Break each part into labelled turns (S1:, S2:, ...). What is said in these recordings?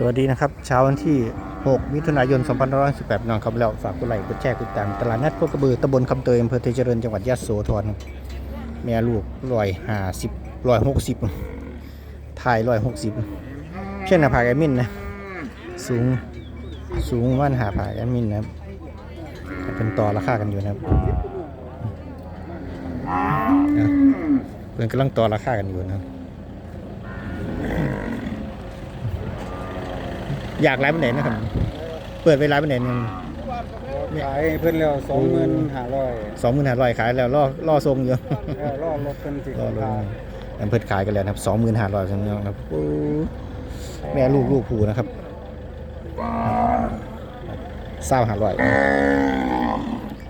S1: สวัสดีนะครับเช้าวันที่ 6 มิถุนายน 2518นอนครับแล้วฝากกดไลค์กดแชร์กดติดตามตลาดนัดโคกระบือตำบลคำเตยอำเภอเทเจริญจังหวัดยะโสธรแม่ลูกร้อยห้าสิบร้อยหกสิบถ่ายร้อยหกสิบเช่นหน้าผากแอมินนะสูงสูงว่านหาผากแอมินนะครับเป็นต่อราคากันอยู่นะครับเพื่อนกำลังต่อราคากันอยู่นะครับ อยากไลฟ์ไปไหนนะครับ เปิดเวลาไปไหนนึง
S2: ขายเพิ่นแล้วสองหมื่นห้าร้อย
S1: สองหมื่นห้าร้อยขายแล้วล่อล่อทรงอยู่
S2: แล้วรอรถเพิ่นสิ
S1: ล่อ
S2: ขาย
S1: ลงอันเพิ่นขายกันแล้วนะครับสองหมื่นห้าร้อยจังเนาะครับโอ้แม่ลูกลูกผูนะครับเศร้าห้าร้อย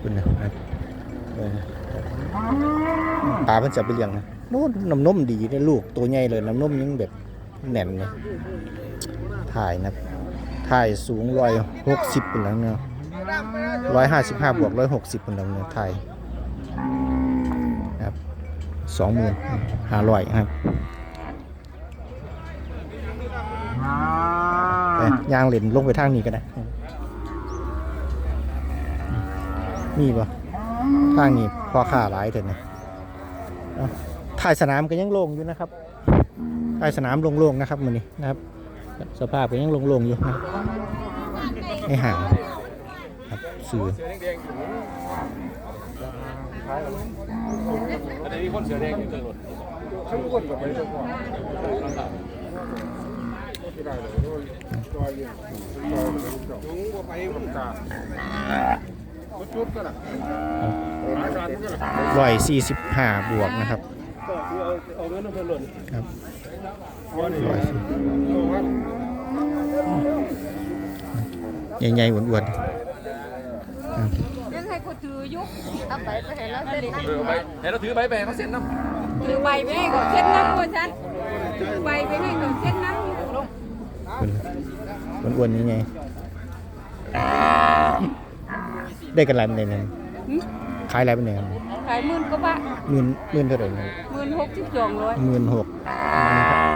S1: คุณนะครับเออปลาเพิ่นจะไปเลี้ยงนะโน้นน้ำนมดีได้ลูกตัวใหญ่เลยน้ำนมยังแบบแน่นเลยถ่ายนะครับ ถ่ายสูงร้อยหกสิบเป็นแล้วเนาะร้อยห้าสิบห้าบวกร้อยหกสิบเป็นแล้วเนาะถ่ายนะครับสองหมื่นห้าร้อยครับไปย่างเหรนลงไปทางนี้ก็ได้มีปะทางนี้พอค่าหลายเถอะนะเอาถ่ายสนามก็ยังโล่งอยู่นะครับถ่ายสนามโล่งๆนะครับมือนี้นะครับ สภาพก็ยังโลงๆอยู่นะครับไม่ห่างครับสื่อ
S3: อันนี้มีคนเสือแดงอยู่เติมรถ
S2: ทั้งคนก็ไปเจ้าของบนกะบ่จุดก็ล่ะหลายจานก็ล่ะ
S1: ร้อยสี่สิบห้าบวกนะครับ
S3: ค
S1: รับ ใหญ่ๆอ้วนๆครับ
S4: ยังให้กูถือยุกเอาไปไปให้เราเซ็นน้
S3: เออไปเห็นเราถือใบแบงเขาเซ็นน้ำำ
S4: ถือใบไปให้ก่อนเซ็นน้ำก่อนฉันถือใบไปให้ก่อนเซ็นน้ำลง
S1: คุณอ้วนๆนี่ไงได้กันหลายเป็นไหนเนี่ยขายหลายเป็นไหนครับ
S4: ขายหมื่นกว่าบาท
S1: หมื่นหมื่นเท่าไหร่ครับ
S4: หมื่นหกสิบสองร้อย
S1: หมื่นหก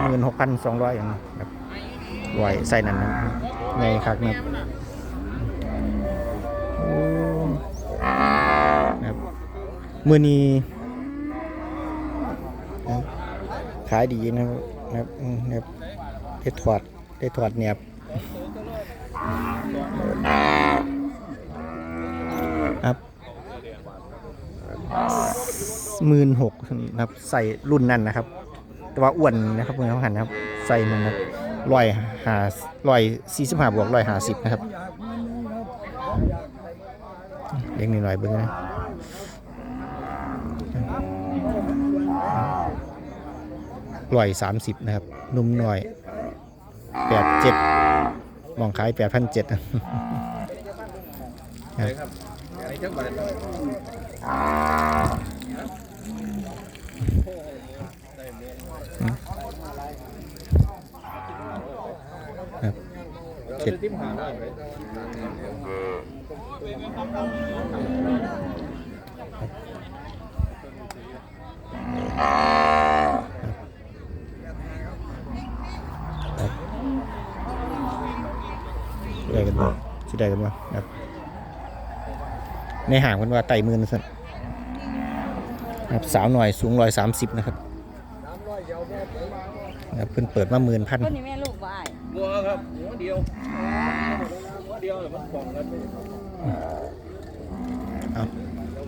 S1: หมื่นหกพันสองร้อยอย่างนี้ครับไหวใส่นั่นนะในคักนะครับโอ้นะครับมือนี้นะครับขายดีนะครับนะครับอืมนะครับได้ถอดได้ถอดเนียบครับ หมื่นหกนะครับใส่รุ่นนั้นนะครับ แต่ว่าอ้วนนะครับเพื่อนเขาหันนะครับ ใส่มันนะร้อยหาร้อยสี่สิบห้าบวกร้อยห้าสิบนะครับเล็กนิดหน่อยเบิ้งนะร้อยสามสิบนะครับ นุ่มหน่อยแปดเจ็ดมองขายแปดพันเจ็ด
S3: น
S1: ครับ เจ็ด
S3: ติ้มหาได้ไหม
S1: ได้กันบ่สิได้กันบ่ครับ ในห่างมันว่าไต่มือนะสันครับสาวหน่อยสูงร้อยสามสิบนะครับครับเพิ่นเปิดมาหมื่นพัน
S4: คนนี้แม่ลูกบ่าย
S3: บัวครับ หัวเดียวหัวเดียวเดี๋ยวมันกล่องกัน
S1: เอา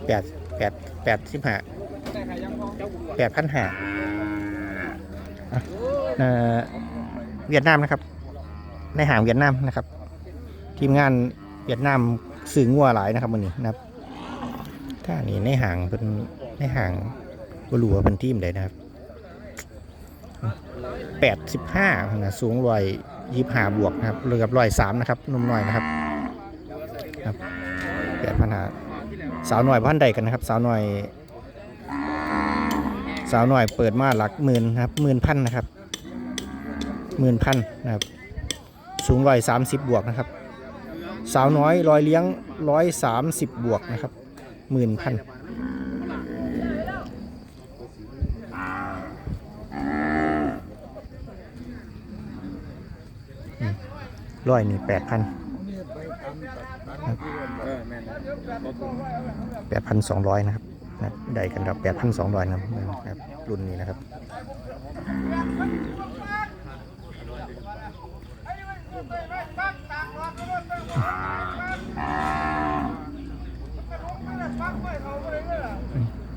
S1: แปดแปดแปดสิบห้าแปดพันห้าเอ่อเวียดนามนะครับ ในห่างเวียดนามนะครับ ทีมงานเวียดนามสื่องัวหลายนะครับวันนี้นะครับถ้านี่ในห่างเป็นในห่างบรัวาเป็นทีมใดนะครับแปดสิบห้านะสูงร้อย ยี่ห้าบวกนะครับเรือกับร้อยสามนะครับนุ่มหน่อยนะครับครับแปดพันหาสาวหน่อยพันใดกันนะครับ สาวหน่อย สาวหน่อยเปิดมาหลักหมื่นนะครับหมื่นพันนะครับหมื่นพันนะครับ สูงร้อยสามสิบบวกนะครับ สาวน้อยร้อยเลี้ยงร้อยสามสิบบวกนะครับหมื่นพัน ร้อยนี่แปดพัน
S2: เออแม่นรถ
S1: แปดพันสองร้อยนะครับนะครับได้กันครับแปดพันสองร้อยนะครับนะครับรุ่นนี้นะครับ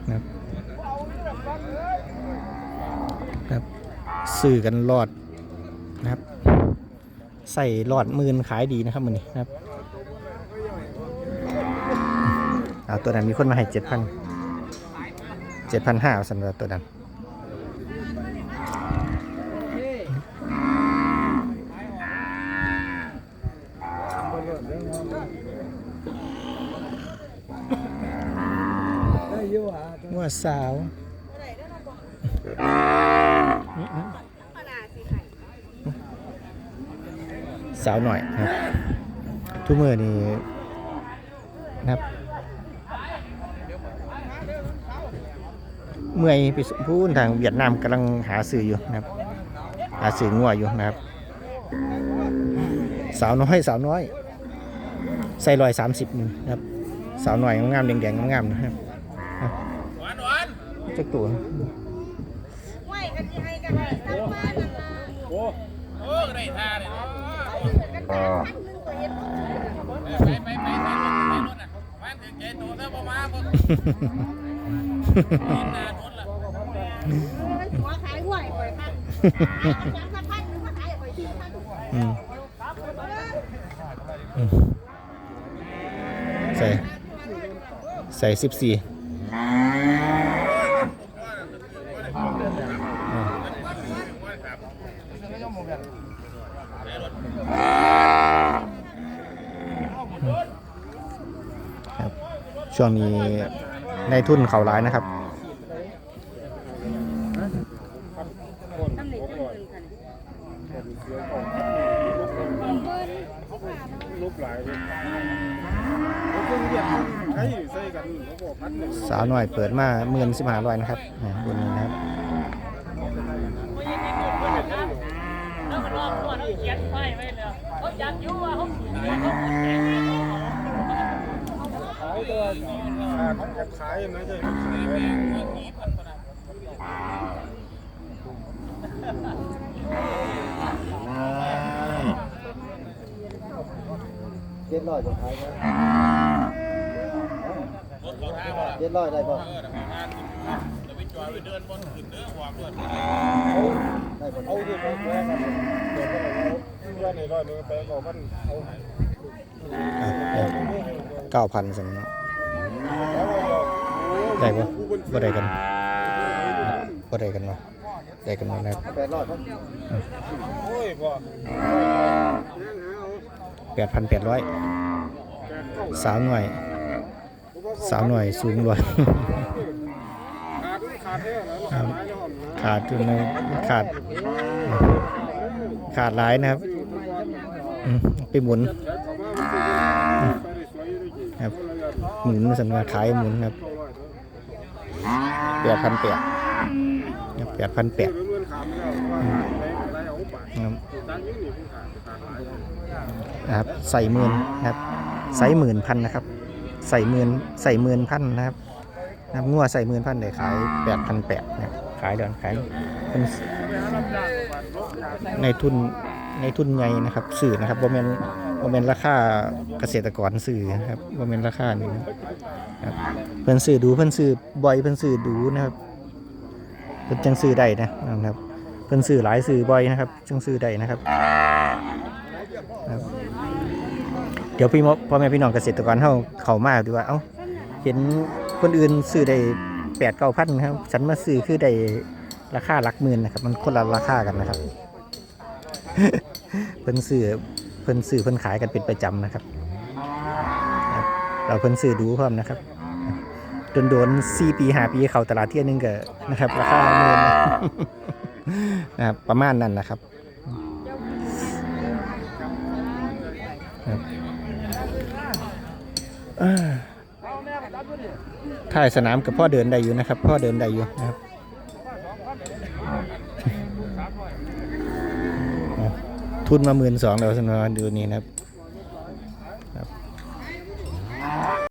S1: นะครับครับ สื่อกันรอดนะครับ ใส่หลอดหมื่นขายดีนะครับมันนี้นะครับเอาตัวนั้นมีคนมาให้เจ็ดพันเจ็ดพันห้าสำหรับตัวนั้นว่าสาว สาวหน่อยนะทุกมือนี่นะครับเมื่อยไปสพูนทางเวียดนามกำลังหาสื่ออยู่นะครับ หาสื่องัวอยู่นะครับ สาวน้อยสาวน้อย ใส่รอยสามสิบนะครับ สาวหน่อยงามๆแดงๆงามๆนะครับ
S3: หวานหวาน
S1: จักตัว
S4: ไหวกันยังไงกันเลยตั้งบ้านนั่นล่ะ
S3: โอ้โอ้ได้ท่าเลย
S4: กันบ้านทั้งนึงตัวเอง
S3: ไปไปไปไปรถไปรถอะมันถึงใจโตแล้วบ่มาบ่กินนานหมดละ
S4: มันหัวขายไหวปล่อยพันขายกันพันนึงมาขายปล่อยสี่พัน
S1: อืมอืมใส่ใส่สิบสี่ครับ ช่วงนี้ในทุนเขาร้ายนะครับ
S2: สา
S1: วหน่อยเปิดมาเมื่อนสิบห้าร้อยนะครับบนนี้นะครับ
S3: เขาเขียนไว้ไว้เลยเขาจับยู่ว่าเขา
S2: ขายตัวขาดกับขายนะใช่ขายไว้
S5: เจ็ดร้อยจะขายไหมเจ็ดร้อยได้ป่ะ
S3: ไปจอยไปเดินบนขึ้นเด้อหวกด้วย
S5: ได้ป่ะ
S2: เอาที่ไปแปลกันเดี๋ยวก็เอาเพื่อนในร้อยนึงแปลก็พันเอา
S1: เก้าพันสำนัก
S2: แล้วเรา
S1: ได้ปะบ่ได้กันบ่ได้กันวะได้กันวะนะครับ
S5: แปด
S1: พันแปดร้อยสาวหน่วยสาวหน่วยสูงร้อย
S2: ขาดหนะ
S1: ขาดจนขาด ขาดหลายนะครับ ไปหมุน
S2: ครั
S1: บ หมุนสัญญาขายหมุนครับแปดพันแปดแปดพันแปด
S2: เรื่องขามแล้วว่าได้ได้เอาไป
S1: ครับ
S2: ดังยิ่งนี่ผู้ขาดขาดหลาย
S1: นะครับใส่หมื่นนะครับใส่หมื่นพันนะครับ ใส่หมื่นใส่หมื่นพันนะครับนะครับงัวใส่หมื่นพันได้ขายแปดพันแปดนะครับขายเดือนขายเป็นในทุนในทุนใหญ่นะครับ สื่อนะครับโมเมน โมเมนราคาเกษตรกรสื่อนะครับโมเมนราคานี้ครับเพิ่นสื่อดูเพิ่นสื่อบ่อยเพิ่นสื่อดูนะครับเพิ่นจังสื่อได้นะครับเพิ่นสื่อหลายสื่อบ่อยนะครับจังสื่อได้นะครับเดี๋ยวพี่มพ่อแม่พี่น้องเกษตรกรเขาเขามาดีว่าเอ้าเห็นคนอื่นซื้อได้แปดเก้าพันครับฉันมาซื้อคือได้ราคาหลักหมื่นนะครับ มันคนละราคากันนะครับเพิ่นซื้อ พิ่นซื้อเพิ่นขายกันเป็นประจำนะครับ เราเพิ่นซื้อดูพร้อมนะครับโดนโดนสี่ปีหาปีเขาตลาดเที่ยนึงก็นะครับราคาหมื่นนะครับประมาณนั้นนะครับถ่ายสนามกับพ่อเดินได้อยู่นะครับ พ่อเดินได้อยู่นะครับ ทุนมาหมื่นสองแล้วสนอดูนี่นะครับครับ